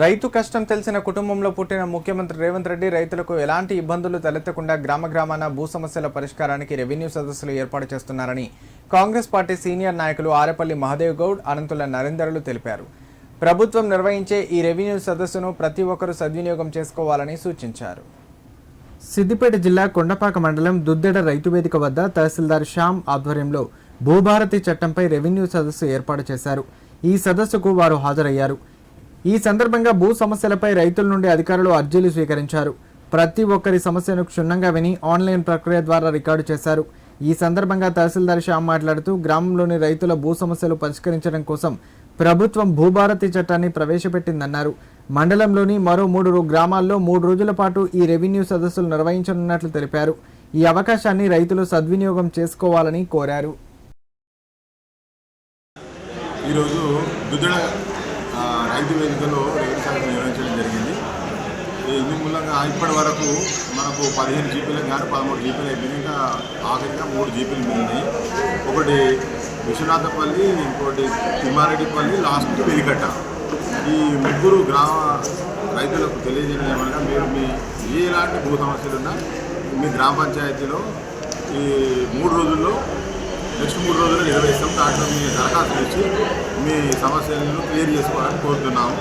రైతు కష్టం తెలిసిన కుటుంబంలో పుట్టిన ముఖ్యమంత్రి రేవంత్ రెడ్డి రైతులకు ఎలాంటి ఇబ్బందులు తలెత్తకుండా గ్రామ గ్రామాన భూ సమస్యల పరిష్కారానికి రెవెన్యూ సదస్సులు ఏర్పాటు చేస్తున్నారని కాంగ్రెస్ పార్టీ సీనియర్ నాయకులు ఆరేపల్లి మహదేవ్ గౌడ్ అనంతుల నరేందర్లు తెలిపారు. ప్రభుత్వం నిర్వహించే ఈ రెవెన్యూ సదస్సును ప్రతి ఒక్కరూ సద్వినియోగం చేసుకోవాలని సూచించారు. సిద్దిపేట జిల్లా కొండపాక మండలం దుద్దెడ రైతు వేదిక వద్ద తహసీల్దార్ శ్యామ్ ఆధ్వర్యంలో భూభారతి చట్టంపై రెవెన్యూ సదస్సు ఏర్పాటు చేశారు. ఈ సదస్సుకు వారు హాజరయ్యారు. ఈ సందర్భంగా భూ సమస్యలపై రైతుల నుండి అధికారులు అర్జీలు స్వీకరించారు. ప్రతి ఒక్కరి సమస్యను క్షుణ్ణంగా విని ఆన్లైన్ ప్రక్రియ ద్వారా రికార్డు చేశారు. ఈ సందర్భంగా తహసీల్దార్ శ్యామ్ మాట్లాడుతూ గ్రామంలోని రైతుల భూ సమస్యలు పరిష్కరించడం కోసం ప్రభుత్వం భూభారతి చట్టాన్ని ప్రవేశపెట్టిందన్నారు. మండలంలోని మరో మూడు గ్రామాల్లో మూడు రోజుల పాటు ఈ రెవెన్యూ సదస్సులు నిర్వహించనున్నట్లు తెలిపారు. ఈ అవకాశాన్ని రైతులు సద్వినియోగం చేసుకోవాలని కోరారు. ఈరోజు సాహిత్య రైతు వేదికలో రైతు సభ నిర్వహించడం జరిగింది. ఇందు మూలంగా ఇప్పటి వరకు మనకు పదిహేను జీపీలకు కానీ పదమూడు జీపీలు అయిపోయినాయి. ఇంకా ఆఖరిగా మూడు జీపీలు మిగిలినాయి. ఒకటి విశ్వనాథపల్లి ఇంకోటి తిమ్మారెడ్డిపల్లి లాస్ట్ వెలికట్ట ఈ ముగ్గురు గ్రామ రైతులకు తెలియజేయడం ఏమనగా మీరు మీ ఎలాంటి భూ సమస్యలున్నా మీ గ్రామ పంచాయతీలో ఈ మూడు రోజుల్లో నెక్స్ట్ మూడు రోజులు నిర్వహిస్తాం. దాంట్లో మీ దరఖాస్తు ఇచ్చి మీ సమస్యలను క్లియర్ చేసుకోవాలని కోరుతున్నాము.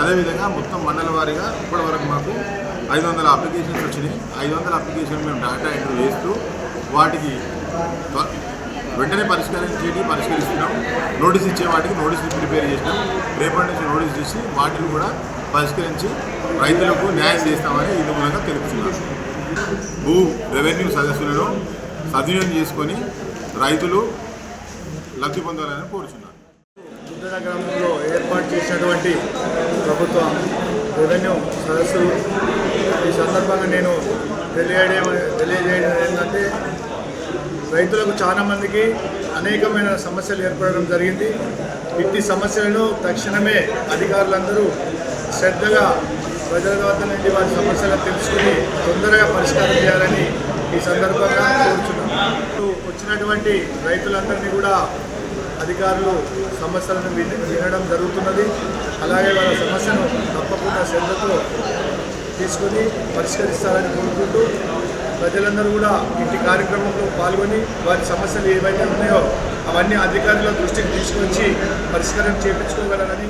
అదేవిధంగా మొత్తం మండల వారీగా ఇప్పటివరకు మాకు ఐదు వందల అప్లికేషన్స్ వచ్చినాయి. ఐదు వందల అప్లికేషన్ మేము డేటా ఎంట్రీ చేస్తూ వాటికి వెంటనే వెంటనే పరిష్కరించేటి పరిష్కరిస్తున్నాం. నోటీస్ ఇచ్చే వాటికి నోటీసులు ప్రిపేర్ చేసినాం. రేపటి నుంచి నోటీస్ ఇచ్చి వాటిని కూడా పరిష్కరించి రైతులకు న్యాయం చేస్తామని ఈ మూలంగా తెలుపుతున్నాం. భూ రెవెన్యూ సదస్సులను సద్వినియోగం చేసుకొని రైతులు లబ్ధి పొందాలని కోరుచున్నాను బుద్ధన గ్రామంలో ఏర్పాటు చేసినటువంటి ప్రభుత్వ రెవెన్యూ సదస్సు ఈ సందర్భంగా నేను తెలియజేయడం తెలియజేయడం ఏంటంటే రైతులకు చాలామందికి అనేకమైన సమస్యలు ఏర్పడడం జరిగింది. ఇట్టి సమస్యలను తక్షణమే అధికారులందరూ శ్రద్ధగా ప్రజల వద్ద నుండి వారి సమస్యలను తెలుసుకుని తొందరగా పరిష్కారం చేయాలని ఈ సందర్భంగా కోరుచున్నాను. వచ్చినటువంటి రైతులందరినీ కూడా అధికారులు సమస్యలను వినడం జరుగుతున్నది. అలాగే వాళ్ళ సమస్యను తప్పకుండా శ్రద్ధతో తీసుకొని పరిష్కరిస్తారని కోరుకుంటూ ప్రజలందరూ కూడా ఇంటి కార్యక్రమంలో పాల్గొని వారి సమస్యలు ఏవైతే ఉన్నాయో అవన్నీ అధికారుల దృష్టికి తీసుకొచ్చి పరిష్కారం చేయించుకోగలరని